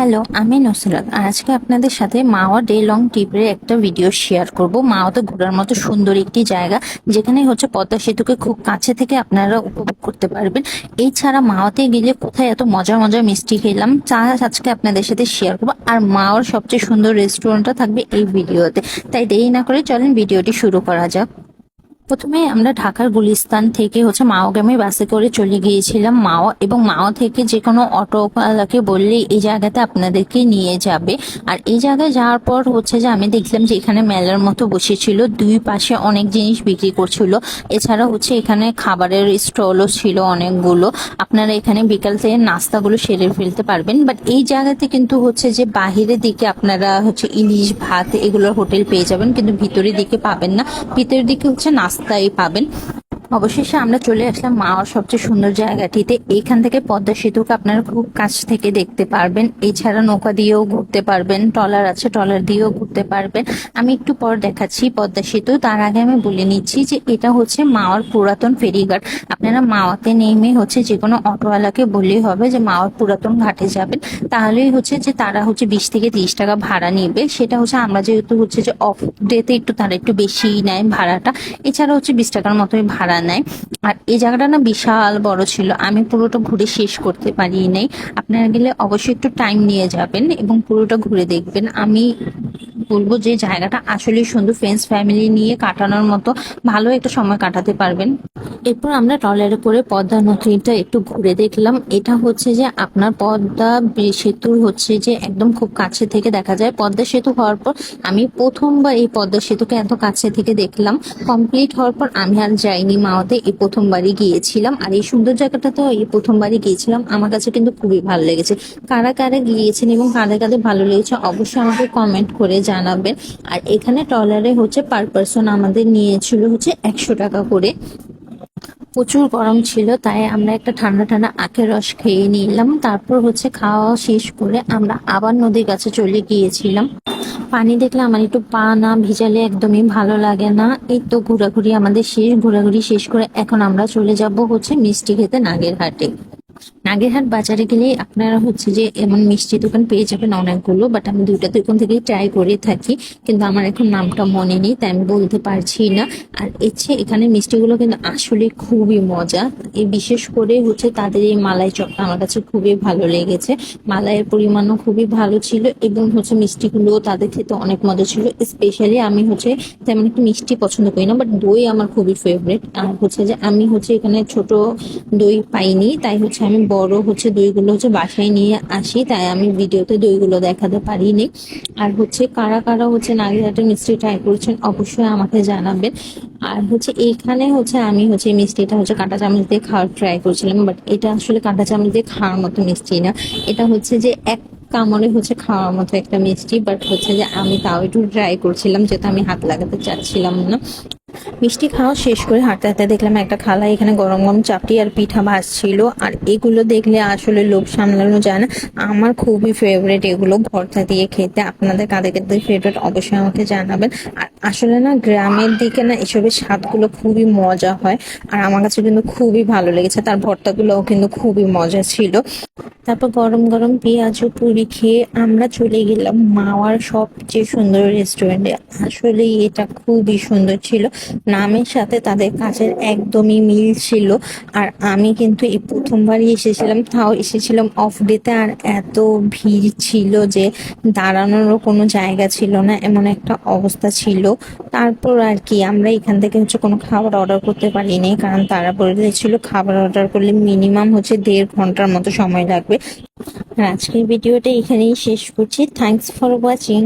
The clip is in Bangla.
হ্যালো, আমি নুসরাত। আজকে আপনাদের সাথে মাওয়া ডে লং ট্রিপের একটা ভিডিও শেয়ার করব। মাওয়াতে ঘোরার মতো সুন্দর একটি জায়গা যেখানে হচ্ছে পদ্মা সেতুকে খুব কাছে থেকে আপনারা উপভোগ করতে পারবেন। এছাড়া মাওয়াতে গেলে কোথায় এত মজার মজার মিষ্টি খেলাম, তা আজকে আপনাদের সাথে শেয়ার করব। আর মাওয়ার সবচেয়ে সুন্দর রেস্টুরেন্টটা থাকবে এই ভিডিওতে। তাই দেরি না করে চলেন ভিডিওটি শুরু করা যাক। প্রথমে আমরা ঢাকার গুলিস্তান থেকে হচ্ছে মাওগ্রামে বাসে করে চলে গিয়েছিলাম মাও, এবং মাও থেকে যে কোনো অটোওয়ালাকে বললেই এই জায়গাতে আপনাদেরকে নিয়ে যাবে। আর এই জায়গায় যাওয়ার পর হচ্ছে যে আমি দেখলাম যে এখানে মেলার মতো বসেছিল, দুই পাশে অনেক জিনিস বিক্রি করছিল। এছাড়া হচ্ছে এখানে খাবারের স্টলও ছিল অনেকগুলো। আপনারা এখানে বিকাল থেকে নাস্তাগুলো সেরে ফেলতে পারবেন। বাট এই জায়গাতে কিন্তু হচ্ছে যে বাহিরের দিকে আপনারা হচ্ছে ইলিশ ভাত এগুলোর হোটেল পেয়ে যাবেন, কিন্তু ভিতরের দিকে পাবেন না। ভিতরের দিকে হচ্ছে নাস্তাই পাবেন। অবশেষে আমরা চলে আসলাম মাওয়ার সবচেয়ে সুন্দর জায়গাটিতে। এইখান থেকে পদ্মা সেতুকে আপনারা খুব কাছ থেকে দেখতে পারবেন। এছাড়া নৌকা দিয়েও ঘুরতে পারবেন, ট্রলার আছে, ট্রলার দিয়েও ঘুরতে পারবেন। আমি একটু পর দেখাচ্ছি পদ্মা সেতু। তার আগে আমি বলে নিচ্ছি যে এটা হচ্ছে মাওয়ার পুরাতন ফেরিঘাট। আপনারা মাওয়াতে নেমে হচ্ছে যে কোনো অটোওয়ালাকে বললেই হবে যে মাওয়ার পুরাতন ঘাটে যাবেন। তাহলেই হচ্ছে যে তারা হচ্ছে বিশ থেকে তিরিশ টাকা ভাড়া নেবে। সেটা হচ্ছে আমরা যেহেতু হচ্ছে যে অফ ডেতে একটু তারা একটু বেশি নেয় ভাড়াটা। এছাড়া হচ্ছে বিশ টাকার মতোই ভাড়া নেয়। আর এই জায়গাটা না বিশাল বড় ছিল। আমি পুরোটা ঘুরে শেষ করতে পারি নাই আপনারা গেলে অবশ্যই একটু টাইম নিয়ে যাবেন এবং পুরোটা ঘুরে দেখবেন। আমি বলব যে জায়গাটা আসলেই সুন্দর ফ্রেন্ডস ফ্যামিলি নিয়ে কাটানোর মতো। ভালো একটা সময় কাটাতে পারবেন। এরপর আমরা ট্রলারে করে পদ্মা নদীটা একটু ঘুরে দেখলাম। এটা হচ্ছে যে আপনার পদ্মা সেতুর হচ্ছে যে একদম খুব কাছে থেকে দেখা যায়। পদ্মা সেতু হওয়ার পর আমি প্রথমবার এই পদ্মা সেতুকে এত কাছে থেকে দেখলাম। কমপ্লিট হওয়ার পর আমি আর যাইনি মাওতে। এই প্রথমবারই গিয়েছিলাম। আর এই সুন্দর জায়গাটা তো এই প্রথমবারই গিয়েছিলাম। আমার কাছে কিন্তু খুবই ভালো লেগেছে। কারা কারা গিয়েছেন এবং কাদের কাদের ভালো লেগেছে অবশ্যই আমাকে কমেন্ট করে জানাবেন। আর এখানে ট্রলারে হচ্ছে পার পার্সন আমাদের নিয়েছিল হচ্ছে একশো টাকা করে। প্রচুর গরম ছিল, তাই আমরা একটা ঠান্ডা ঠান্ডা আখের রস খেয়ে নিলাম। তারপর হচ্ছে খাওয়া শেষ করে আমরা আবার নদীর কাছে চলে গিয়েছিলাম। পানি দেখলে আমার একটু পা না ভিজালে একদমই ভালো লাগে না। এই তো ঘোরাঘুরি আমাদের শেষ, ঘোরাঘুরি শেষ করে এখন আমরা চলে যাব হচ্ছে মিষ্টি খেতে নাগেরহাটে। নাগেরহাট বাজারে গেলে আপনারা হচ্ছে যে এমন মিষ্টি দোকান পেয়ে যাবেন অনেকগুলো বাট আমি দুইটা দোকান থেকেই ট্রাই করে থাকি, কিন্তু আমার এখন নামটা মনে নেই, তাই আমি বলতে পারছি না। আর এছে এখানে মিষ্টিগুলো কিন্তু আসলে খুবই মজা, এই বিশেষ করে হচ্ছে তাদের এই মালাই চপটা আমার কাছে খুবই ভালো লেগেছে। মালাইয়ের পরিমাণও খুবই ভালো ছিল এবং হচ্ছে মিষ্টিগুলো তাদের খেতে অনেক মজা ছিল। স্পেশালি আমি হচ্ছে তেমন একটু মিষ্টি পছন্দ করি না বাট দই আমার খুবই ফেভারিট আর হচ্ছে যে আমি হচ্ছে এখানে ছোট দই পাইনি, তাই হচ্ছে আমি বড় হচ্ছে দইগুলো হচ্ছে বাসায় নিয়ে আসি, তাই আমি ভিডিওতে দইগুলো দেখাতে পারিনি। আর হচ্ছে কারা কারা হচ্ছে নাগরিহাটের মিষ্টি ট্রাই করছেন অবশ্যই আমাকে জানাবেন। আর হচ্ছে এইখানে হচ্ছে আমি হচ্ছে মিষ্টিটা হচ্ছে কাঁটা চামচ দিয়ে খাওয়ার ট্রাই করছিলাম বাট এটা আসলে কাঁটা চামচ দিয়ে খাওয়ার মতো মিষ্টি না। এটা হচ্ছে যে এক কামড়ে হচ্ছে খাওয়ার মতো একটা মিষ্টি বাট হচ্ছে যে আমি তাও একটু ট্রাই করছিলাম, যেহেতু আমি হাত লাগাতে চাচ্ছিলাম না। মিষ্টি খাওয়া শেষ করে হাঁটতে হাঁটতে দেখলাম একটা খালা এখানে গরম গরম চাপটি আর পিঠা ভাজছিল। আর এগুলো দেখলে আসলে লোভ সামলানো যায় না। আমার খুবই ফেভারিট এগুলো ভর্তা দিয়ে খেতে। আপনাদের কাদের কাদের ফেভারিট অবশ্যই আমাকে জানাবেন। আর আসলে না, গ্রামের দিকে না এসবের স্বাদগুলো খুবই মজা হয়। আর আমার কাছে কিন্তু খুবই ভালো লেগেছে। তার ভর্তাগুলোও কিন্তু খুবই মজা ছিল। তারপর গরম গরম পেঁয়াজ পুরি খেয়ে আমরা চলে গেলাম মাওয়ার সবচেয়ে সুন্দর রেস্টুরেন্টে আসলে এটা খুবই সুন্দর ছিল। নামের সাথে তাদের কাজের একদমই মিল ছিল। আর আমি কিন্তু এই প্রথমবারই এসেছিলাম, তাও এসেছিলাম অফ ডেতে আর এত ভিড় ছিল যে দাঁড়ানোরও কোনো জায়গা ছিল না, এমন একটা অবস্থা ছিল। তারপর আর কি, আমরা এখান থেকে হচ্ছে কোনো খাবার অর্ডার করতে পারিনি। কারণ তারা বলে দিয়েছিল খাবার অর্ডার করলে মিনিমাম হচ্ছে দেড় ঘণ্টার মতো সময় লাগবে আর আজকের ভিডিওটা এখানেই শেষ করছি। Thanks for watching